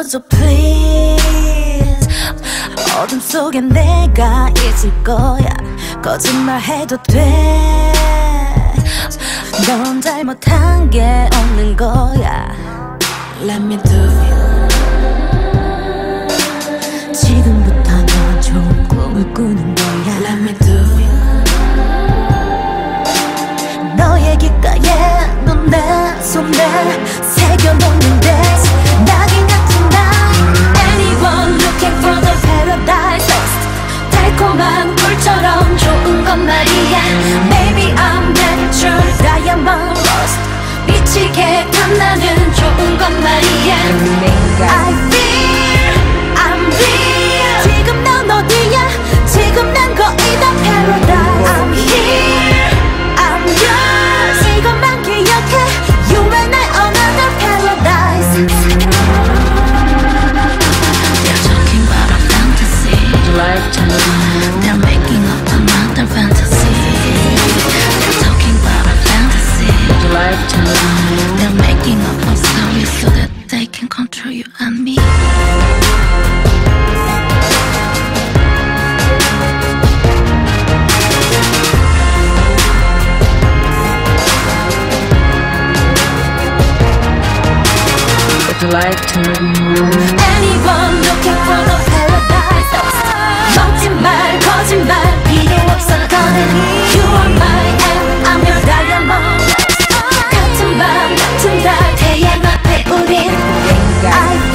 꺼줘 please. 어둠 속에 내가 있을 거야. 거짓말해도 돼넌 잘못한 게 없는 거야. Let me do it 지금부터 넌 좋은 꿈을 꾸는 They're making up another fantasy. They're talking about a fantasy. They're making up a story so that they can control you and me. Anyone guys. I